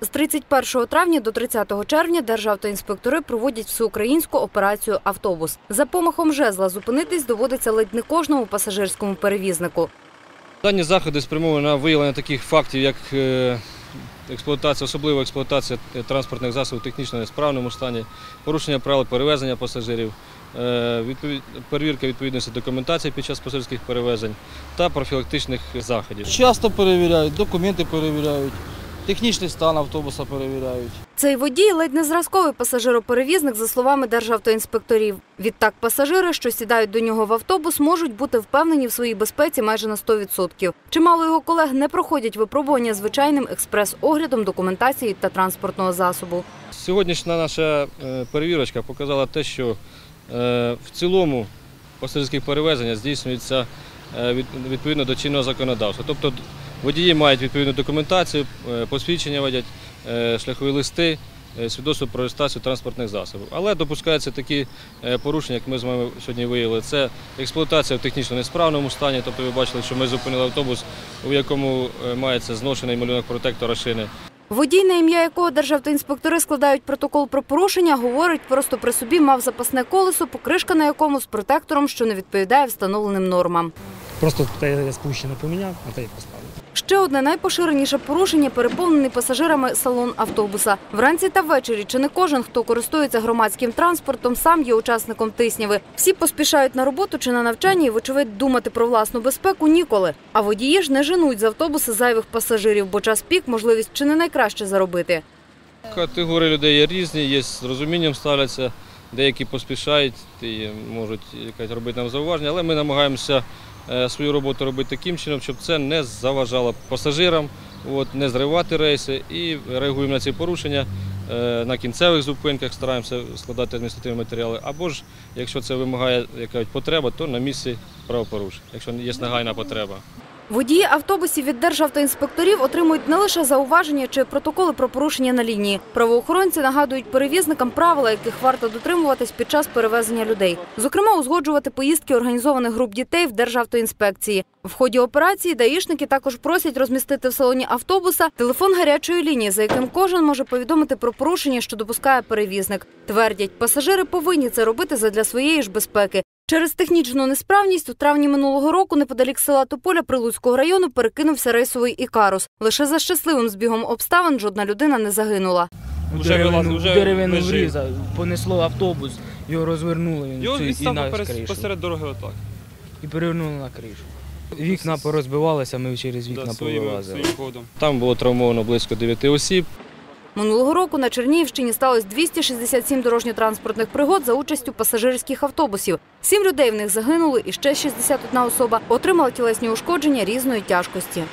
З 31 травня до 30 червня державтоінспектори проводять всеукраїнську операцію Автобус. За помахом жезла зупинитись доводиться ледь не кожному пасажирському перевізнику. Дані заходи спрямовані на виявлення таких фактів, як е, експлуатація, особлива експлуатація е, транспортних засобів в технічно несправному стані, порушення правил перевезення пасажирів, е, перевірка відповідності документації під час пасажирських перевезень та профілактичних заходів. Часто перевіряють, документи перевіряють, технічний стан автобуса перевіряють. Цей водій ледь не зразковий пасажироперевізник, за словами державтоінспекторів. Відтак пасажири, що сідають до нього в автобус, можуть бути впевнені в своїй безпеці майже на 100%. Чимало його колег не проходять випробування звичайним експрес-оглядом документації та транспортного засобу. Сьогоднішня наша е, перевірочка показала те, що е, в цілому пасажирських перевезення здійснюється е, відповідно до чинного законодавства. Тобто водії мають відповідну документацію, е, посвідчення водять, е, шляхові листи, е, свідоцтво про реєстрацію транспортних засобів. Але допускаються такі порушення, як ми з вами сьогодні виявили. Це експлуатація в технічно несправному стані. Тобто ви бачили, що ми зупинили автобус, у якому мається зношений малюнок протектора шини. Водій, на ім'я якого державтоінспектори складають протокол про порушення, говорить, просто при собі мав запасне колесо, покришка на якому з протектором, що не відповідає встановленим нормам. Просто те я спущено поміняв, а те й поставив. Ще одне найпоширеніше порушення переповнений пасажирами салон автобуса. Вранці та ввечері чи не кожен, хто користується громадським транспортом, сам є учасником тисняви. Всі поспішають на роботу чи на навчання і, вочевидь, думати про власну безпеку ніколи. А водії ж не женуть з автобуси зайвих пасажирів, бо час пік можливість чи не найкраще заробити. Категорії людей є різні, є з розумінням ставляться, деякі поспішають і можуть якось робити нам зауваження, але ми намагаємося свою роботу робити таким чином, щоб це не заважало пасажирам, от, не зривати рейси і реагуємо на ці порушення. е, На кінцевих зупинках стараємося складати адміністративні матеріали, або ж, якщо це вимагає якась потреба, то на місці правопорушення, якщо є нагайна потреба. Водії автобусів від державтоінспекторів отримують не лише зауваження чи протоколи про порушення на лінії. Правоохоронці нагадують перевізникам правила, яких варто дотримуватись під час перевезення людей. Зокрема, узгоджувати поїздки організованих груп дітей в державтоінспекції. В ході операції даїшники також просять розмістити в салоні автобуса телефон гарячої лінії, за яким кожен може повідомити про порушення, що допускає перевізник. Твердять, пасажири повинні це робити задля своєї ж безпеки. Через технічну несправність у травні минулого року неподалік села Тополя Прилуцького району перекинувся рейсовий ікарус. Лише за щасливим збігом обставин жодна людина не загинула. У Вже деревину, вилаз- вже деревину лежить. врізав, понесло автобус, його розвернули він Його цю- і на посеред, кришу. посеред дороги отак. І перевернули на кришу. Вікна порозбивалися, ми через вікна Да, своїм, повилазили. своїм ходом. Там було травмовано близько 9 осіб. Минулого року на Чернігівщині сталося 267 дорожньо-транспортних пригод за участю пасажирських автобусів. Сім людей в них загинули, і ще 61 особа отримала тілесні ушкодження різної тяжкості.